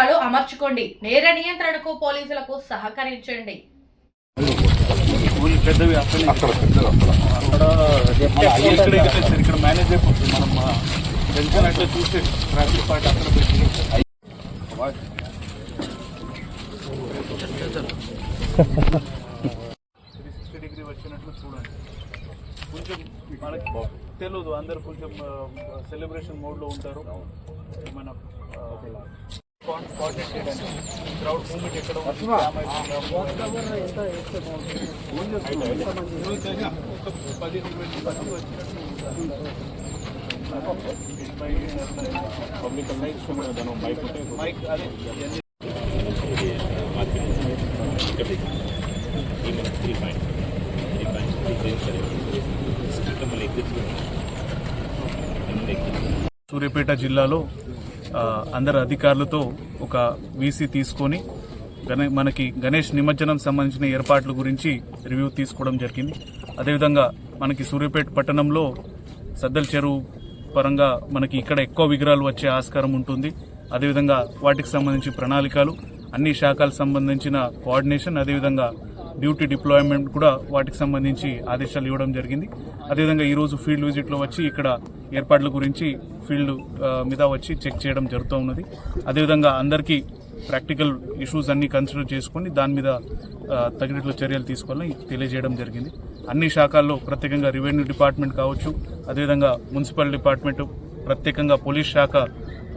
కెమెరాలు అమర్చుకోండి. నేర నియంత్రణకు పోలీసులకు సహకరించండి. డిగ్రీ వచ్చినట్లు చూడండి. కొంచెం మనకి తెలియదు అందరు కొంచెం సెలబ్రేషన్ మోడ్లో ఉంటారు. మన చేయడానికి క్రౌడ్ మూమెంట్ ఎక్కడ ఉంది? పది ఇరవై మంది వచ్చినట్లు పబ్లిక్ మైక్ అదే సూర్యాపేట జిల్లాలో అందరు అధికారులతో ఒక వీసీ తీసుకొని మనకి గణేష్ నిమజ్జనం సంబంధించిన ఏర్పాట్ల గురించి రివ్యూ తీసుకోవడం జరిగింది. అదేవిధంగా మనకి సూర్యాపేట పట్టణంలో సద్దల చెరువు పరంగా మనకి ఇక్కడ ఎక్కువ విగ్రహాలు వచ్చే ఆస్కారం ఉంటుంది. అదేవిధంగా వాటికి సంబంధించి ప్రణాళికలు అన్ని శాఖలకు సంబంధించిన కోఆర్డినేషన్ అదేవిధంగా డ్యూటీ డిప్లాయ్మెంట్ కూడా వాటికి సంబంధించి ఆదేశాలు ఇవ్వడం జరిగింది. అదేవిధంగా ఈరోజు ఫీల్డ్ విజిట్లో వచ్చి ఇక్కడ ఏర్పాట్ల గురించి ఫీల్డ్ మీద వచ్చి చెక్ చేయడం జరుగుతూ ఉన్నది. అదేవిధంగా అందరికీ ప్రాక్టికల్ ఇష్యూస్ అన్నీ కన్సిడర్ చేసుకొని దాని మీద తగినట్లు చర్యలు తీసుకోవాలని తెలియజేయడం జరిగింది. అన్ని శాఖల్లో ప్రత్యేకంగా రెవెన్యూ డిపార్ట్మెంట్ కావచ్చు అదేవిధంగా మున్సిపల్ డిపార్ట్మెంట్ ప్రత్యేకంగా పోలీస్ శాఖ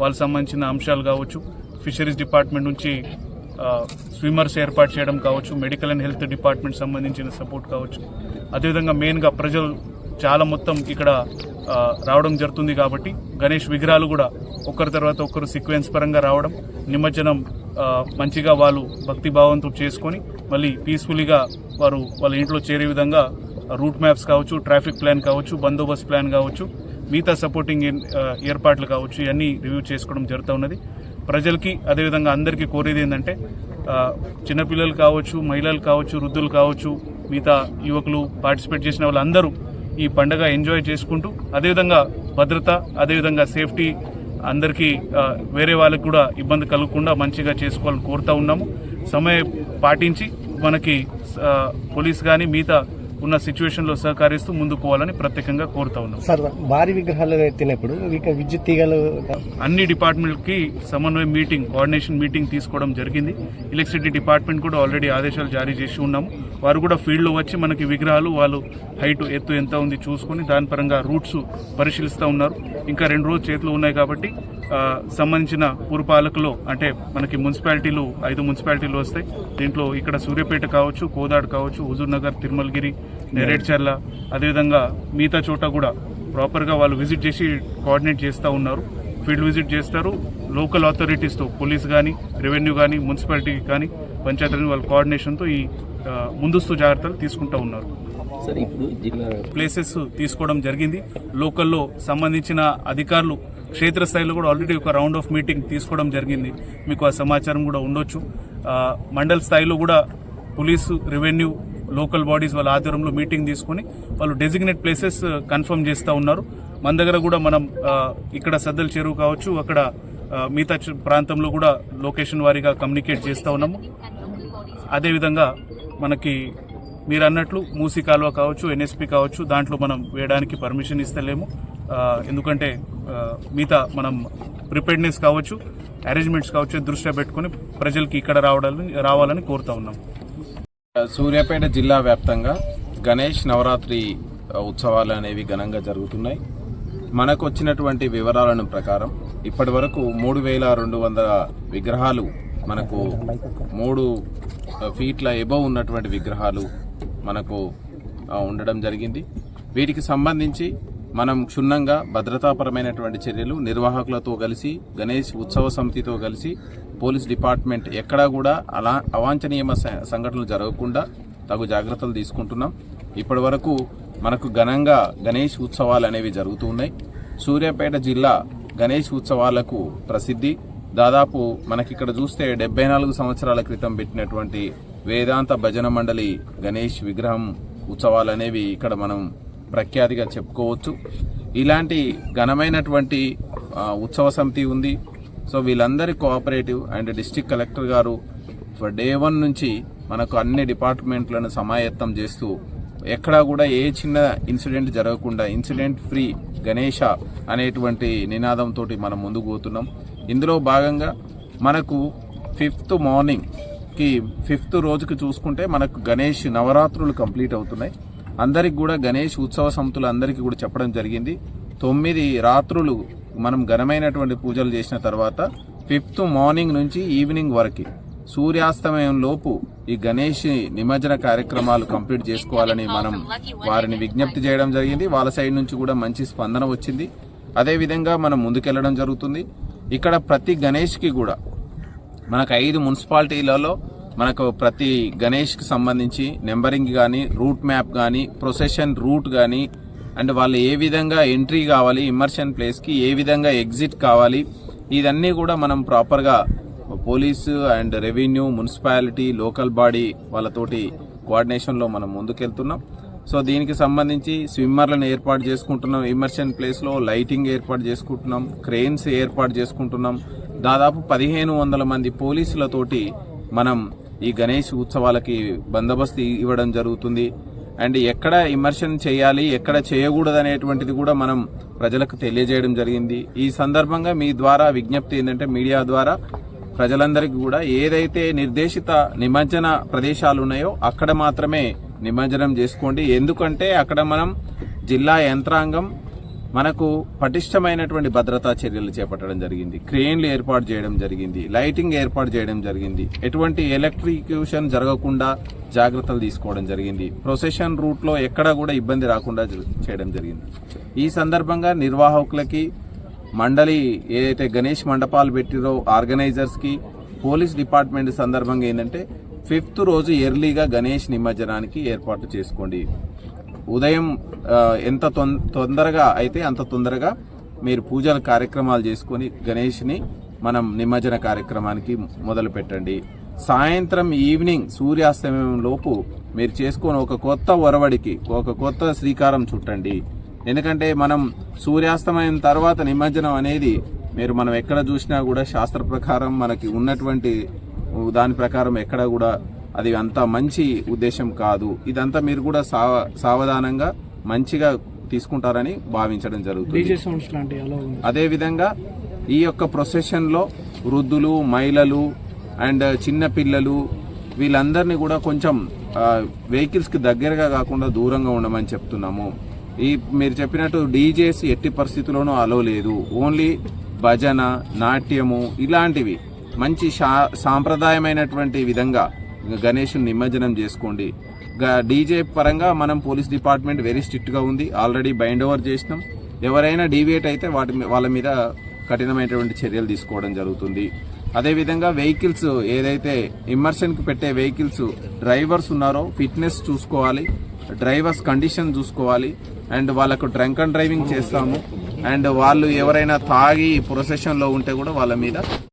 వాళ్ళకి సంబంధించిన అంశాలు కావచ్చు ఫిషరీస్ డిపార్ట్మెంట్ నుంచి స్విమ్మర్స్ ఏర్పాటు చేయడం కావచ్చు మెడికల్ అండ్ హెల్త్ డిపార్ట్మెంట్ సంబంధించిన సపోర్ట్ కావచ్చు. అదేవిధంగా మెయిన్గా ప్రజలు చాలా మొత్తం ఇక్కడ రావడం జరుగుతుంది కాబట్టి గణేష్ విగ్రహాలు కూడా ఒకరి తర్వాత ఒకరు సీక్వెన్స్ పరంగా రావడం నిమజ్జనం మంచిగా వాళ్ళు భక్తి భావంతో చేసుకొని మళ్ళీ పీస్ఫుల్గా వారు వాళ్ళ ఇంట్లో చేరే విధంగా రూట్ మ్యాప్స్ కావచ్చు ట్రాఫిక్ ప్లాన్ కావచ్చు బందోబస్తు ప్లాన్ కావచ్చు మిగతా సపోర్టింగ్ ఏర్పాట్లు కావచ్చు ఇవన్నీ రివ్యూ చేసుకోవడం జరుగుతూ ఉన్నది. ప్రజలకి అదేవిధంగా అందరికీ కోరేది ఏంటంటే చిన్నపిల్లలు కావచ్చు మహిళలు కావచ్చు వృద్ధులు కావచ్చు మిగతా యువకులు పార్టిసిపేట్ చేసిన వాళ్ళందరూ ఈ పండగ ఎంజాయ్ చేసుకుంటూ అదేవిధంగా భద్రత అదేవిధంగా సేఫ్టీ అందరికీ వేరే వాళ్ళకి కూడా ఇబ్బంది కలగకుండా మంచిగా చేసుకోవాలని కోరుతూ ఉన్నాము. సమయం పాటించి మనకి పోలీస్ కానీ మిగతా ఉన్న సిచ్యువేషన్లో సహకరిస్తూ ముందుకు పోవాలని ప్రత్యేకంగా కోరుతా ఉన్నాం. సార్ భారీ విగ్రహాలు ఎత్తినప్పుడు ఇక విద్యుత్ తీగలు అన్ని డిపార్ట్మెంట్కి సమన్వయ మీటింగ్ కోఆర్డినేషన్ మీటింగ్ తీసుకోవడం జరిగింది. ఎలక్ట్రిసిటీ డిపార్ట్మెంట్ కూడా ఆల్రెడీ ఆదేశాలు జారీ చేసి ఉన్నాము. వారు కూడా ఫీల్డ్లో వచ్చి మనకి విగ్రహాలు వాళ్ళు హైట్ ఎత్తు ఎంత ఉంది చూసుకొని దాని పరంగా రూట్స్ పరిశీలిస్తూ ఉన్నారు. ఇంకా రెండు రోజులు చేతులు ఉన్నాయి కాబట్టి సంబంధించిన పురపాలకులు అంటే మనకి మున్సిపాలిటీలు ఐదు మున్సిపాలిటీలు వస్తాయి. దీంట్లో ఇక్కడ సూర్యాపేట కావచ్చు కోదాడు కావచ్చు హుజూర్ నగర్ తిరుమలగిరి నెరేడ్చర్ల అదేవిధంగా మిగతా చోట కూడా ప్రాపర్గా వాళ్ళు విజిట్ చేసి కోఆర్డినేట్ చేస్తూ ఉన్నారు. ఫీల్డ్ విజిట్ చేస్తారు. లోకల్ అథారిటీస్తో పోలీస్ కానీ రెవెన్యూ కానీ మున్సిపాలిటీ కానీ పంచాయతీ వాళ్ళ కోఆర్డినేషన్తో ఈ ముందస్తు జాగ్రత్తలు తీసుకుంటూ ఉన్నారు. ప్లేసెస్ తీసుకోవడం జరిగింది. లోకల్లో సంబంధించిన అధికారులు క్షేత్రస్థాయిలో కూడా ఆల్రెడీ ఒక రౌండ్ ఆఫ్ మీటింగ్ తీసుకోవడం జరిగింది. మీకు ఆ సమాచారం కూడా ఉండొచ్చు. మండల మండల్ స్థాయిలో కూడా పోలీసు రెవెన్యూ లోకల్ బాడీస్ వాళ్ళ ఆధ్వర్యంలో మీటింగ్ తీసుకొని వాళ్ళు డెసిగ్నేట్ ప్లేసెస్ కన్ఫర్మ్ చేస్తూ ఉన్నారు. మన దగ్గర కూడా మనం ఇక్కడ సద్దల చెరువు కావచ్చు అక్కడ మిగతా ప్రాంతంలో కూడా లొకేషన్ వారీగా కమ్యూనికేట్ చేస్తూ ఉన్నాము. అదేవిధంగా మనకి మీరు అన్నట్లు మూసి కాలువ కావచ్చు ఎన్ఎస్పి కావచ్చు దాంట్లో మనం వేయడానికి పర్మిషన్ ఇస్తలేము. ఎందుకంటే మిగతా మనం ప్రిపేర్డ్నెస్ కావచ్చు అరేంజ్మెంట్స్ కావచ్చు దృష్ట్యా పెట్టుకొని ప్రజలకి ఇక్కడ రావడాలని రావాలని కోరుతా ఉన్నాం. సూర్యాపేట జిల్లా వ్యాప్తంగా గణేష్ నవరాత్రి ఉత్సవాలు అనేవి ఘనంగా జరుగుతున్నాయి. మనకు వచ్చినటువంటి వివరాలను ప్రకారం ఇప్పటి వరకు మూడు వేల రెండు వందల విగ్రహాలు మనకు మూడు ఫీట్ల ఎబో ఉన్నటువంటి విగ్రహాలు మనకు ఉండడం జరిగింది. వీటికి సంబంధించి మనం క్షుణ్ణంగా భద్రతాపరమైనటువంటి చర్యలు నిర్వాహకులతో కలిసి గణేష్ ఉత్సవ సమితితో కలిసి పోలీస్ డిపార్ట్మెంట్ ఎక్కడా కూడా అలా అవాంఛనీయ సంఘటనలు జరగకుండా తగు జాగ్రత్తలు తీసుకుంటున్నాం. ఇప్పటి వరకు మనకు ఘనంగా గణేష్ ఉత్సవాలు అనేవి జరుగుతూ ఉన్నాయి. సూర్యాపేట జిల్లా గణేష్ ఉత్సవాలకు ప్రసిద్ధి. దాదాపు మనకిక్కడ చూస్తే డెబ్బై నాలుగు సంవత్సరాల క్రితం పెట్టినటువంటి వేదాంత భజన మండలి గణేష్ విగ్రహం ఉత్సవాలు అనేవి ఇక్కడ మనం ప్రఖ్యాతిగా చెప్పుకోవచ్చు. ఇలాంటి ఘనమైనటువంటి ఉత్సవ సమితి ఉంది. సో వీళ్ళందరి కోఆపరేటివ్ అండ్ డిస్టిక్ కలెక్టర్ గారు ఫర్ డే వన్ నుంచి మనకు అన్ని డిపార్ట్మెంట్లను సమాయత్తం చేస్తూ ఎక్కడా కూడా ఏ చిన్న ఇన్సిడెంట్ జరగకుండా ఇన్సిడెంట్ ఫ్రీ గణేష అనేటువంటి నినాదంతో మనం ముందుకు పోతున్నాం. ఇందులో భాగంగా మనకు ఫిఫ్త్ మార్నింగ్ కి ఫిఫ్త్ రోజుకి చూసుకుంటే మనకు గణేష్ నవరాత్రులు కంప్లీట్ అవుతున్నాయి. అందరికి కూడా గణేష్ ఉత్సవ సమితులు అందరికీ కూడా చెప్పడం జరిగింది. తొమ్మిది రాత్రులు మనం ఘనమైనటువంటి పూజలు చేసిన తర్వాత ఫిఫ్త్ మార్నింగ్ నుంచి ఈవినింగ్ వరకు సూర్యాస్తమయం లోపు ఈ గణేష్ నిమజ్జన కార్యక్రమాలు కంప్లీట్ చేసుకోవాలని మనం వారిని విజ్ఞప్తి చేయడం జరిగింది. వాళ్ళ సైడ్ నుంచి కూడా మంచి స్పందన వచ్చింది. అదే విధంగా మనం ముందుకెళ్ళడం జరుగుతుంది. ఇక్కడ ప్రతి గణేష్కి కూడా మనకు ఐదు మున్సిపాలిటీలలో మనకు ప్రతి గణేష్కి సంబంధించి నెంబరింగ్ కానీ రూట్ మ్యాప్ కానీ ప్రొసెషన్ రూట్ కానీ అండ్ వాళ్ళు ఏ విధంగా ఎంట్రీ కావాలి ఇమర్షన్ ప్లేస్కి ఏ విధంగా ఎగ్జిట్ కావాలి ఇదన్నీ కూడా మనం ప్రాపర్గా police and revenue municipality local body వాళ్ళతోటి కోఆర్డినేషన్లో మనం ముందుకెళ్తున్నాం. సో దీనికి సంబంధించి స్విమ్మర్లను ఏర్పాటు చేసుకుంటున్నాం ఇమర్షన్ ప్లేస్లో లైటింగ్ ఏర్పాటు చేసుకుంటున్నాం క్రెయిన్స్ ఏర్పాటు చేసుకుంటున్నాం దాదాపు పదిహేను వందల మంది పోలీసులతోటి మనం ఈ గణేష్ ఉత్సవాలకి బందోబస్తు ఇవ్వడం జరుగుతుంది. అండ్ ఎక్కడ ఇమర్షన్ చేయాలి ఎక్కడ చేయకూడదు అనేటువంటిది కూడా మనం ప్రజలకు తెలియజేయడం జరిగింది. ఈ సందర్భంగా మీ ద్వారా విజ్ఞప్తి ఏంటంటే మీడియా ద్వారా ప్రజలందరికీ కూడా ఏదైతే నిర్దేశిత నిమజ్జన ప్రదేశాలు ఉన్నాయో అక్కడ మాత్రమే నిమజ్జనం చేసుకోండి. ఎందుకంటే అక్కడ మనం జిల్లా యంత్రాంగం మనకు పటిష్టమైనటువంటి భద్రతా చర్యలు చేపట్టడం జరిగింది. క్రేన్లు ఏర్పాటు చేయడం జరిగింది. లైటింగ్ ఏర్పాటు చేయడం జరిగింది. ఎటువంటి ఎలక్ట్రిక్యూషన్ జరగకుండా జాగ్రత్తలు తీసుకోవడం జరిగింది. ప్రొసెషన్ రూట్లో ఎక్కడా కూడా ఇబ్బంది రాకుండా చేయడం జరిగింది. ఈ సందర్భంగా నిర్వాహకులకి మండలి ఏదైతే గణేష్ మండపాలు పెట్టిరో ఆర్గనైజర్స్కి పోలీస్ డిపార్ట్మెంట్ సందర్భంగా ఏంటంటే ఫిఫ్త్ రోజు ఎర్లీగా గణేష్ నిమజ్జనానికి ఏర్పాటు చేసుకోండి. ఉదయం ఎంత తొం- తొందరగా అయితే అంత తొందరగా మీరు పూజల కార్యక్రమాలు చేసుకొని గణేష్ని మనం నిమజ్జన కార్యక్రమానికి మొదలు పెట్టండి. సాయంత్రం ఈవినింగ్ సూర్యాస్తమయం లోపు మీరు చేసుకొని ఒక కొత్త ఒరవడికి ఒక కొత్త శ్రీకారం చుట్టండి. ఎందుకంటే మనం సూర్యాస్తమయం తర్వాత నిమజ్జనం అనేది మీరు మనం ఎక్కడ చూసినా కూడా శాస్త్ర ప్రకారం మనకి ఉన్నటువంటి దాని ప్రకారం ఎక్కడ కూడా అది అంత మంచి ఉద్దేశం కాదు. ఇదంతా మీరు కూడా సావ సావధానంగా మంచిగా తీసుకుంటారని భావించడం జరుగుతుంది. అదే విధంగా ఈ యొక్క ప్రొసెషన్లో వృద్ధులు మహిళలు అండ్ చిన్న పిల్లలు వీళ్ళందరినీ కూడా కొంచెం వెహికల్స్కి దగ్గరగా కాకుండా దూరంగా ఉండమని చెప్తున్నాము. ఈ మీరు చెప్పినట్టు డీజేస్ ఎట్టి పరిస్థితుల్లోనూ అలో లేదు. ఓన్లీ భజన నాట్యము ఇలాంటివి. మంచి సాంప్రదాయమైనటువంటి విధంగా గణేష్ని నిమజ్జనం చేసుకోండి. డీజే పరంగా మనం పోలీస్ డిపార్ట్మెంట్ వెరీ స్ట్రిక్ట్గా ఉంది. ఆల్రెడీ బైండ్ ఓవర్ చేసినాం. ఎవరైనా డీవియేట్ అయితే వాటి వాళ్ళ మీద కఠినమైనటువంటి చర్యలు తీసుకోవడం జరుగుతుంది. అదేవిధంగా వెహికల్స్ ఏదైతే ఇమర్షన్కి పెట్టే వెహికల్స్ డ్రైవర్స్ ఉన్నారో ఫిట్నెస్ చూసుకోవాలి. డ్రైవర్స్ కండిషన్ చూసుకోవాలి. అండ్ వాళ్ళకు డ్రంక్ అండ్ డ్రైవింగ్ చేస్తాము. అండ్ వాళ్ళు ఎవరైనా తాగి ప్రొసెషన్లో ఉంటే కూడా వాళ్ళ మీద